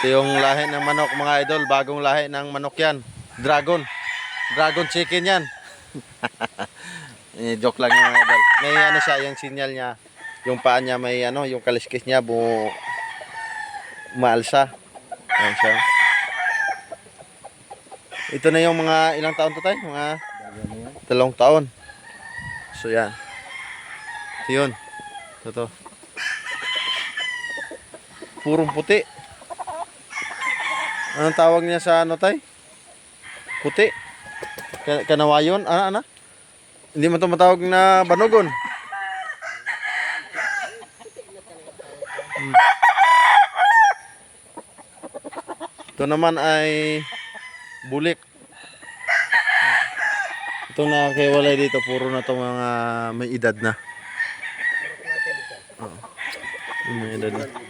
Ito yung lahi ng manok mga idol. Bagong lahi ng manok yan. Dragon. Dragon chicken yan. eh, joke lang yung mga idol. May ano siya, yung sinyal niya. Yung paa niya may ano, yung kaliskis niya bu maalsa. Ayan siya. Ito na yung mga ilang taon to tayo? Mga dalawang taon. So yan. Ito yun. Ito to. Purong puti. Anong tawag niya sa ano tay? Puti. Ka- Kanawayon? Ano, ano? Hindi mo ito matawag na banugon. Hmm. Ito naman ay bulik. Ito na kaywalay dito, puro na itong mga may edad na. Oo. May edad na.